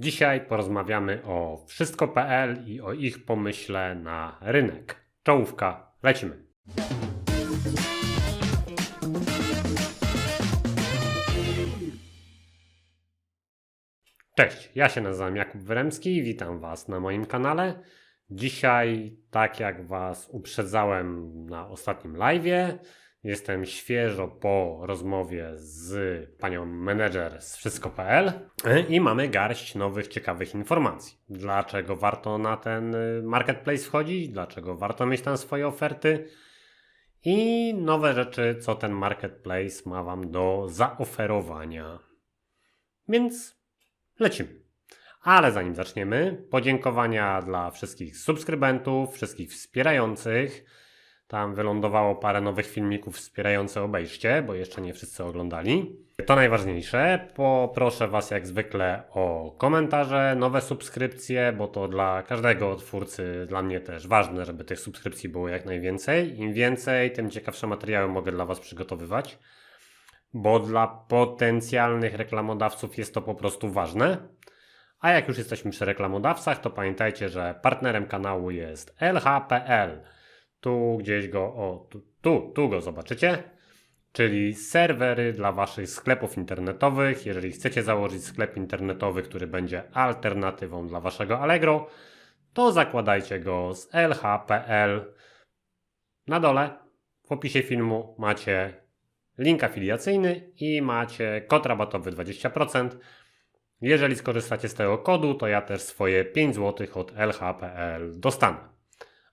Dzisiaj porozmawiamy o wszystko.pl i o ich pomyśle na rynek. Czołówka, lecimy. Cześć, ja się nazywam Jakub Wyremski i witam Was na moim kanale. Dzisiaj, tak jak Was uprzedzałem na ostatnim live'ie, jestem świeżo po rozmowie z panią menedżer z wszystko.pl i mamy garść nowych, ciekawych informacji. Dlaczego warto na ten y, marketplace wchodzić, dlaczego warto mieć tam swoje oferty i nowe rzeczy, co ten marketplace ma Wam do zaoferowania. Więc lecimy. Ale zanim zaczniemy, podziękowania dla wszystkich subskrybentów, wszystkich wspierających. Tam wylądowało parę nowych filmików wspierających obejście, bo jeszcze nie wszyscy oglądali. To najważniejsze. Poproszę Was jak zwykle o komentarze, nowe subskrypcje, bo to dla każdego twórcy, dla mnie też ważne, żeby tych subskrypcji było jak najwięcej. Im więcej, tym ciekawsze materiały mogę dla Was przygotowywać, bo dla potencjalnych reklamodawców jest to po prostu ważne. A jak już jesteśmy przy reklamodawcach, to pamiętajcie, że partnerem kanału jest LHPL. Tu gdzieś go, o, tu, tu, tu go zobaczycie. Czyli serwery dla Waszych sklepów internetowych. Jeżeli chcecie założyć sklep internetowy, który będzie alternatywą dla Waszego Allegro, to zakładajcie go z LHPL. Na dole w opisie filmu macie link afiliacyjny i macie kod rabatowy 20%. Jeżeli skorzystacie z tego kodu, to ja też swoje 5 zł od LHPL dostanę.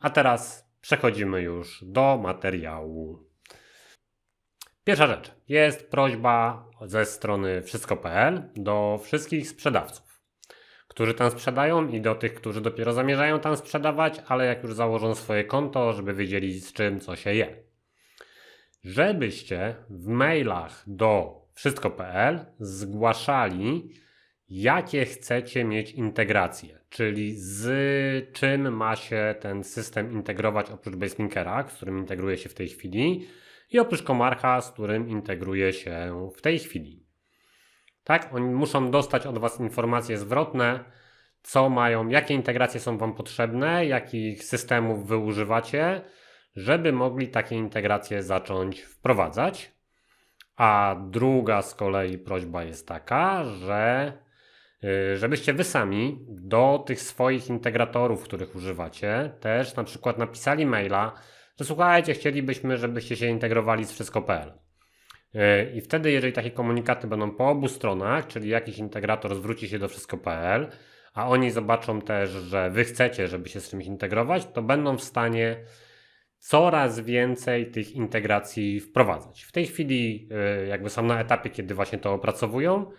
A teraz przechodzimy już do materiału. Pierwsza rzecz. Jest prośba ze strony wszystko.pl do wszystkich sprzedawców, którzy tam sprzedają i do tych, którzy dopiero zamierzają tam sprzedawać, ale jak już założą swoje konto, żeby wiedzieli z czym co się je. Żebyście w mailach do wszystko.pl zgłaszali jakie chcecie mieć integracje, czyli z czym ma się ten system integrować oprócz Baselinkera, z którym integruje się w tej chwili i oprócz Komarcha, z którym integruje się w tej chwili. Tak, oni muszą dostać od Was informacje zwrotne, co mają, jakie integracje są Wam potrzebne, jakich systemów Wy używacie, żeby mogli takie integracje zacząć wprowadzać. A druga z kolei prośba jest taka, że żebyście wy sami do tych swoich integratorów, których używacie, też na przykład napisali maila, że słuchajcie, chcielibyśmy, żebyście się integrowali z wszystko.pl. Y, I wtedy, jeżeli takie komunikaty będą po obu stronach, czyli jakiś integrator zwróci się do wszystko.pl, a oni zobaczą też, że wy chcecie, żeby się z czymś integrować, to będą w stanie coraz więcej tych integracji wprowadzać. W tej chwili y, jakby są na etapie, kiedy właśnie to opracowują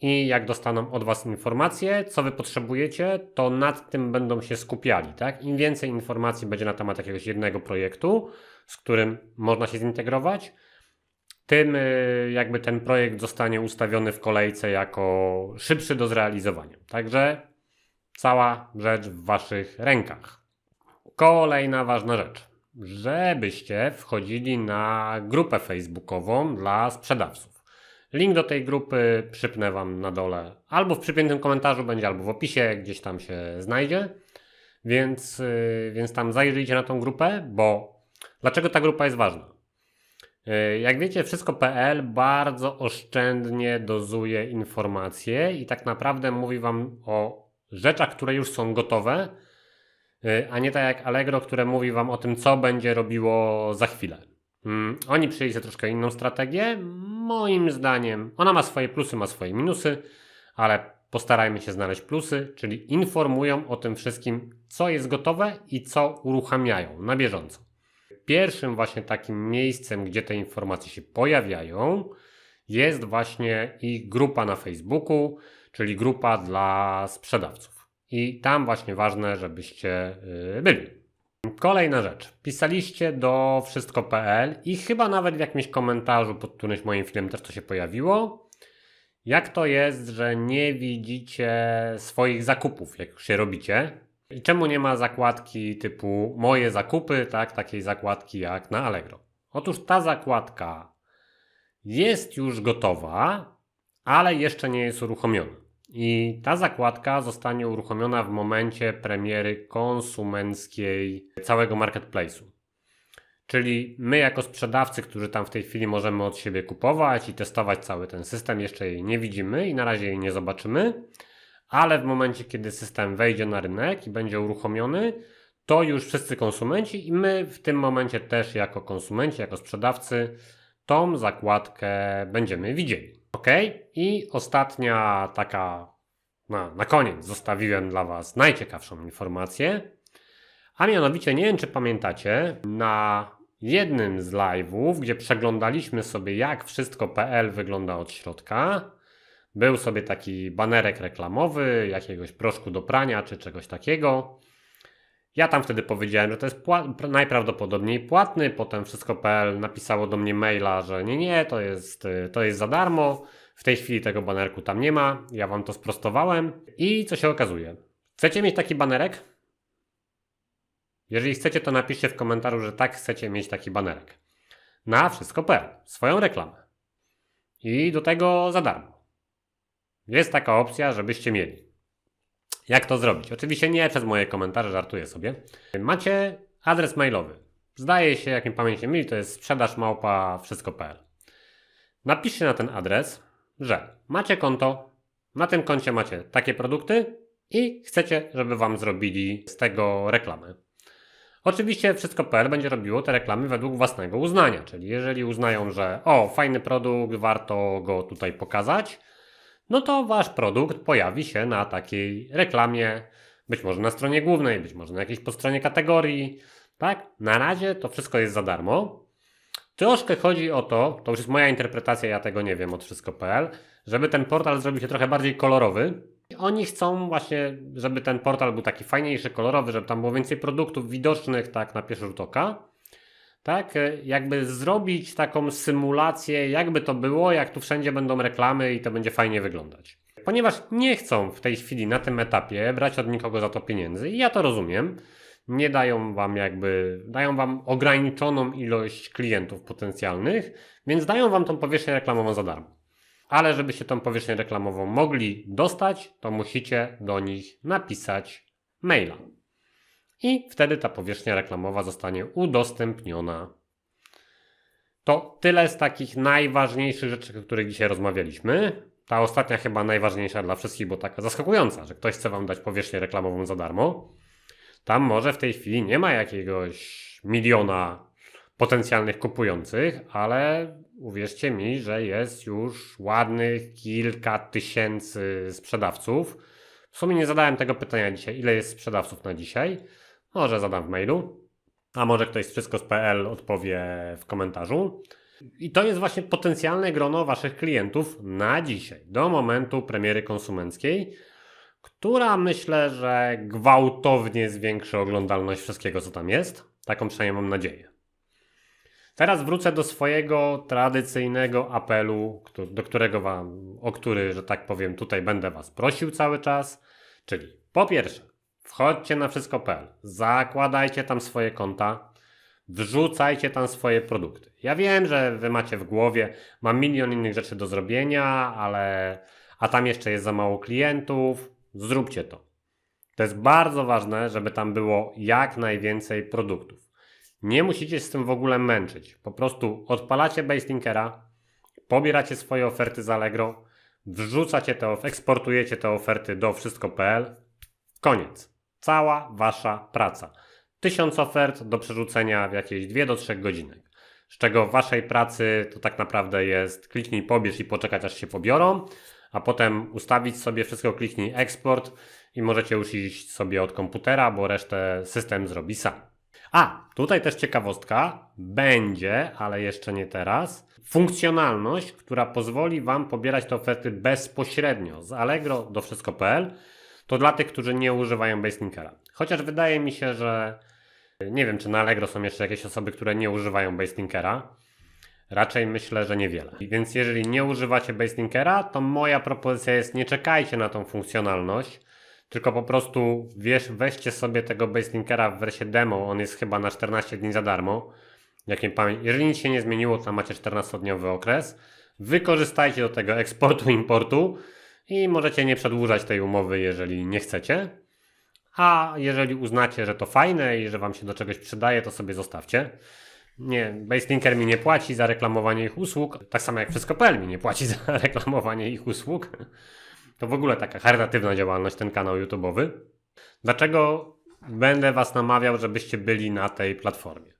i jak dostaną od Was informacje, co Wy potrzebujecie, to nad tym będą się skupiali. Tak? Im więcej informacji będzie na temat jakiegoś jednego projektu, z którym można się zintegrować, tym y, jakby ten projekt zostanie ustawiony w kolejce jako szybszy do zrealizowania. Także cała rzecz w Waszych rękach. Kolejna ważna rzecz żebyście wchodzili na grupę facebookową dla sprzedawców. Link do tej grupy przypnę Wam na dole, albo w przypiętym komentarzu będzie, albo w opisie, gdzieś tam się znajdzie. Więc, yy, więc tam zajrzyjcie na tą grupę, bo dlaczego ta grupa jest ważna? Yy, Jak wiecie, wszystko.pl bardzo oszczędnie dozuje informacje i tak naprawdę mówi Wam o rzeczach, które już są gotowe, Y, a nie tak jak Allegro, które mówi Wam o tym, co będzie robiło za chwilę. Mm, Oni przyjęli sobie troszkę inną strategię. Moim zdaniem, ona ma swoje plusy, ma swoje minusy, ale postarajmy się znaleźć plusy, czyli informują o tym wszystkim, co jest gotowe i co uruchamiają na bieżąco. Pierwszym właśnie takim miejscem, gdzie te informacje się pojawiają, jest właśnie ich grupa na Facebooku, czyli grupa dla sprzedawców. I tam właśnie ważne, żebyście yy, byli. Kolejna rzecz. Pisaliście do wszystko.pl i chyba nawet w jakimś komentarzu pod którymś moim filmem też to się pojawiło. Jak to jest, że nie widzicie swoich zakupów, jak już się robicie? I czemu nie ma zakładki typu moje zakupy, tak, takiej zakładki jak na Allegro? Otóż ta zakładka jest już gotowa, ale jeszcze nie jest uruchomiona. I ta zakładka zostanie uruchomiona w momencie premiery konsumenckiej całego marketplace'u. Czyli my, jako sprzedawcy, którzy tam w tej chwili możemy od siebie kupować i testować cały ten system, jeszcze jej nie widzimy i na razie jej nie zobaczymy, ale w momencie, kiedy system wejdzie na rynek i będzie uruchomiony, to już wszyscy konsumenci i my w tym momencie też, jako konsumenci, jako sprzedawcy, tą zakładkę będziemy widzieli. Ok? I ostatnia taka, na, na koniec zostawiłem dla Was najciekawszą informację. A mianowicie, nie wiem czy pamiętacie, na jednym z live'ów, gdzie przeglądaliśmy sobie jak wszystko.pl wygląda od środka, był sobie taki banerek reklamowy, jakiegoś proszku do prania czy czegoś takiego. Ja tam wtedy powiedziałem, że to jest pła- najprawdopodobniej płatny, potem wszystko.pl napisało do mnie maila, że nie, nie, to jest, y, to jest za darmo. W tej chwili tego banerku tam nie ma. Ja wam to sprostowałem. I co się okazuje? Chcecie mieć taki banerek? Jeżeli chcecie, to napiszcie w komentarzu, że tak chcecie mieć taki banerek. Na wszystko.pl. Swoją reklamę. I do tego za darmo. Jest taka opcja, żebyście mieli. Jak to zrobić? Oczywiście nie przez moje komentarze, żartuję sobie. Macie adres mailowy. Zdaje się, jak mi pamięć nie myli, to jest sprzedaż małpa wszystko.pl. Napiszcie na ten adres, że macie konto, na tym koncie macie takie produkty i chcecie, żeby Wam zrobili z tego reklamę. Oczywiście wszystko.pl będzie robiło te reklamy według własnego uznania, czyli jeżeli uznają, że o, fajny produkt, warto go tutaj pokazać, no to wasz produkt pojawi się na takiej reklamie, być może na stronie głównej, być może na jakiejś podstronie kategorii. Tak? Na razie to wszystko jest za darmo. Troszkę chodzi o to, to już jest moja interpretacja, ja tego nie wiem od wszystko.pl, żeby ten portal zrobił się trochę bardziej kolorowy. Oni chcą właśnie, żeby ten portal był taki fajniejszy, kolorowy, żeby tam było więcej produktów widocznych tak na pierwszy rzut oka. Tak, e, jakby zrobić taką symulację, jakby to było, jak tu wszędzie będą reklamy i to będzie fajnie wyglądać. Ponieważ nie chcą w tej chwili na tym etapie brać od nikogo za to pieniędzy, i ja to rozumiem, nie dają wam jakby, dają wam ograniczoną ilość klientów potencjalnych, więc dają wam tą powierzchnię reklamową za darmo. Ale żebyście tą powierzchnię reklamową mogli dostać, to musicie do nich napisać maila. I wtedy ta powierzchnia reklamowa zostanie udostępniona. To tyle z takich najważniejszych rzeczy, o których dzisiaj rozmawialiśmy. Ta ostatnia chyba najważniejsza dla wszystkich, bo taka zaskakująca, że ktoś chce Wam dać powierzchnię reklamową za darmo. Tam może w tej chwili nie ma jakiegoś miliona potencjalnych kupujących, ale uwierzcie mi, że jest już ładnych kilka tysięcy sprzedawców. W sumie nie zadałem tego pytania dzisiaj, ile jest sprzedawców na dzisiaj. Może zadam w mailu, a może ktoś z wszystko z PL odpowie w komentarzu. I to jest właśnie potencjalne grono Waszych klientów na dzisiaj, do momentu premiery konsumenckiej, która myślę, że gwałtownie zwiększy oglądalność wszystkiego, co tam jest. Taką przynajmniej mam nadzieję. Teraz wrócę do swojego tradycyjnego apelu, do którego wam, o który, że tak powiem, tutaj będę Was prosił cały czas. Czyli po pierwsze, wchodźcie na wszystko.pl, zakładajcie tam swoje konta, wrzucajcie tam swoje produkty. Ja wiem, że Wy macie w głowie, mam milion innych rzeczy do zrobienia, ale a tam jeszcze jest za mało klientów. Zróbcie to. To jest bardzo ważne, żeby tam było jak najwięcej produktów. Nie musicie się z tym w ogóle męczyć. Po prostu odpalacie Baselinkera, pobieracie swoje oferty z Allegro, wrzucacie te, eksportujecie te oferty do wszystko.pl. Koniec. Cała wasza praca. Tysiąc ofert do przerzucenia w jakieś 2 do 3 godzinek. Z czego waszej pracy to tak naprawdę jest kliknij pobierz i poczekać aż się pobiorą, a potem ustawić sobie wszystko, kliknij eksport i możecie już iść sobie od komputera, bo resztę system zrobi sam. A, tutaj też ciekawostka, będzie, ale jeszcze nie teraz, funkcjonalność, która pozwoli Wam pobierać te oferty bezpośrednio z Allegro do wszystko.pl. To dla tych, którzy nie używają Baselinkera. Chociaż wydaje mi się, że nie wiem, czy na Allegro są jeszcze jakieś osoby, które nie używają Baselinkera. Raczej myślę, że niewiele. Więc jeżeli nie używacie Baselinkera, to moja propozycja jest nie czekajcie na tą funkcjonalność, tylko po prostu wiesz, weźcie sobie tego Baselinkera w wersji demo, on jest chyba na 14 dni za darmo. Jeżeli nic się nie zmieniło, to macie 14-dniowy okres. Wykorzystajcie do tego eksportu, importu i możecie nie przedłużać tej umowy, jeżeli nie chcecie. A jeżeli uznacie, że to fajne i że Wam się do czegoś przydaje, to sobie zostawcie. Nie, Baselinker mi nie płaci za reklamowanie ich usług, tak samo jak Wszystko.pl mi nie płaci za reklamowanie ich usług. To w ogóle taka charytatywna działalność, ten kanał YouTube'owy. Dlaczego będę Was namawiał, żebyście byli na tej platformie?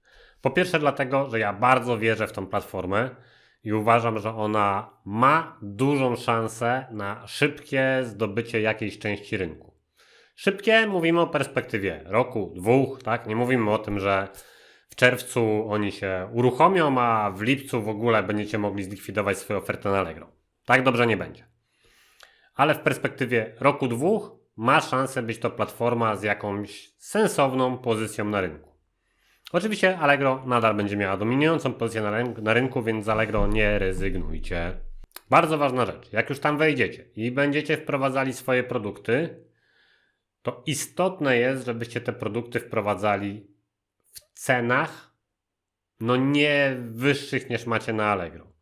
Po pierwsze, dlatego, że ja bardzo wierzę w tą platformę i uważam, że ona ma dużą szansę na szybkie zdobycie jakiejś części rynku. Szybkie mówimy o perspektywie roku, dwóch, tak? Nie mówimy o tym, że w czerwcu oni się uruchomią, a w lipcu w ogóle będziecie mogli zlikwidować swoją ofertę na Allegro. Tak dobrze nie będzie. Ale w perspektywie roku, dwóch ma szansę być to platforma z jakąś sensowną pozycją na rynku. Oczywiście Allegro nadal będzie miała dominującą pozycję na rynku, na rynku, więc z Allegro nie rezygnujcie. Bardzo ważna rzecz, jak już tam wejdziecie i będziecie wprowadzali swoje produkty, to istotne jest, żebyście te produkty wprowadzali w cenach no nie wyższych niż macie na Allegro.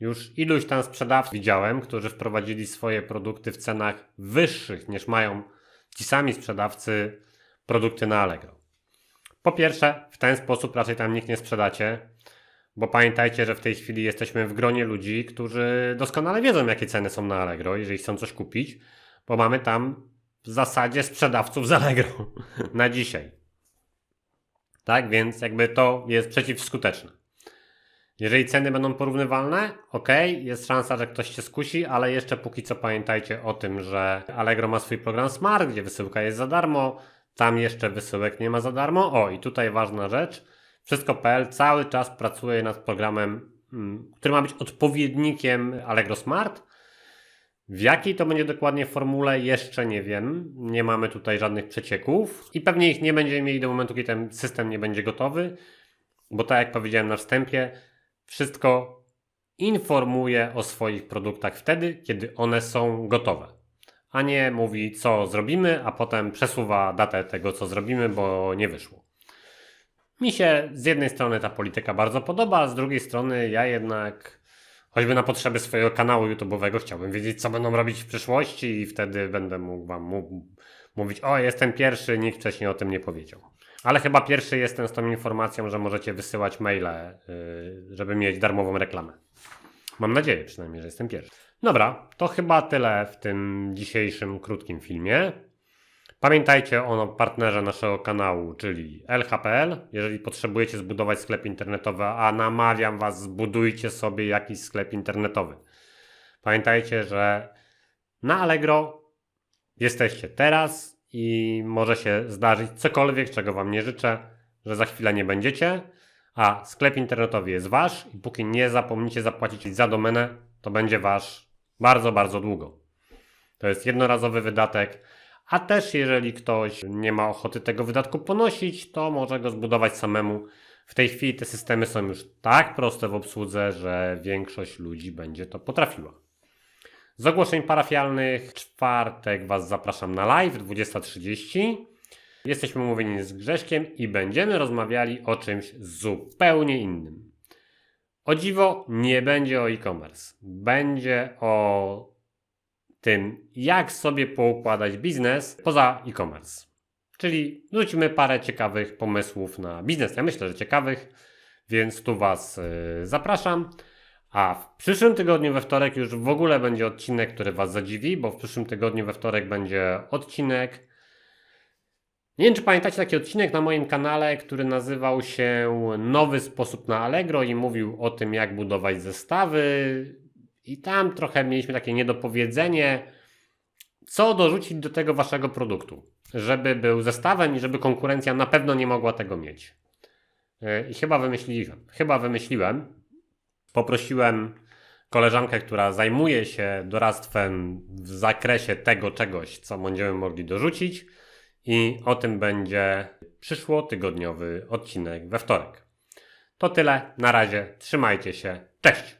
Już iluś tam sprzedawców widziałem, którzy wprowadzili swoje produkty w cenach wyższych niż mają ci sami sprzedawcy produkty na Allegro. Po pierwsze, w ten sposób raczej tam nikt nie sprzedacie, bo pamiętajcie, że w tej chwili jesteśmy w gronie ludzi, którzy doskonale wiedzą, jakie ceny są na Allegro, jeżeli chcą coś kupić, bo mamy tam w zasadzie sprzedawców z Allegro na dzisiaj. Tak, więc jakby to jest przeciwskuteczne. Jeżeli ceny będą porównywalne, ok, jest szansa, że ktoś się skusi, ale jeszcze póki co pamiętajcie o tym, że Allegro ma swój program Smart, gdzie wysyłka jest za darmo, tam jeszcze wysyłek nie ma za darmo. O, i tutaj ważna rzecz. Wszystko.pl cały czas pracuje nad programem, mm, który ma być odpowiednikiem Allegro Smart. W jakiej to będzie dokładnie formule, jeszcze nie wiem. Nie mamy tutaj żadnych przecieków i pewnie ich nie będziemy mieli do momentu, kiedy ten system nie będzie gotowy, bo tak jak powiedziałem na wstępie, wszystko informuje o swoich produktach wtedy, kiedy one są gotowe. A nie mówi, co zrobimy, a potem przesuwa datę tego, co zrobimy, bo nie wyszło. Mi się z jednej strony ta polityka bardzo podoba, a z drugiej strony ja jednak, choćby na potrzeby swojego kanału YouTube'owego, chciałbym wiedzieć, co będą robić w przyszłości i wtedy będę mógł Wam mówić, o, jestem pierwszy, nikt wcześniej o tym nie powiedział. Ale chyba pierwszy jestem z tą informacją, że możecie wysyłać maile, yy, żeby mieć darmową reklamę. Mam nadzieję przynajmniej, że jestem pierwszy. Dobra, to chyba tyle w tym dzisiejszym krótkim filmie. Pamiętajcie o partnerze naszego kanału, czyli LHPL. Jeżeli potrzebujecie zbudować sklep internetowy, a namawiam Was, zbudujcie sobie jakiś sklep internetowy. Pamiętajcie, że na Allegro jesteście teraz i może się zdarzyć cokolwiek, czego Wam nie życzę, że za chwilę nie będziecie, a sklep internetowy jest Wasz i póki nie zapomnicie zapłacić za domenę, to będzie Wasz bardzo, bardzo długo. To jest jednorazowy wydatek, a też jeżeli ktoś nie ma ochoty tego wydatku ponosić, to może go zbudować samemu. W tej chwili te systemy są już tak proste w obsłudze, że większość ludzi będzie to potrafiła. Z ogłoszeń parafialnych czwartek Was zapraszam na live 20.30. Jesteśmy umówieni z Grzeszkiem i będziemy rozmawiali o czymś zupełnie innym. O dziwo nie będzie o e-commerce. Będzie o tym, jak sobie poukładać biznes poza e-commerce. Czyli rzucimy parę ciekawych pomysłów na biznes. Ja myślę, że ciekawych, więc tu Was yy, zapraszam. A w przyszłym tygodniu we wtorek już w ogóle będzie odcinek, który Was zadziwi, bo w przyszłym tygodniu we wtorek będzie odcinek. Nie wiem, czy pamiętacie taki odcinek na moim kanale, który nazywał się Nowy sposób na Allegro i mówił o tym, jak budować zestawy. I tam trochę mieliśmy takie niedopowiedzenie, co dorzucić do tego waszego produktu, żeby był zestawem i żeby konkurencja na pewno nie mogła tego mieć. Yy, I chyba wymyśliłem. Chyba wymyśliłem. Poprosiłem koleżankę, która zajmuje się doradztwem w zakresie tego czegoś, co będziemy mogli dorzucić. I o tym będzie przyszłotygodniowy odcinek we wtorek. To tyle. Na razie. Trzymajcie się. Cześć!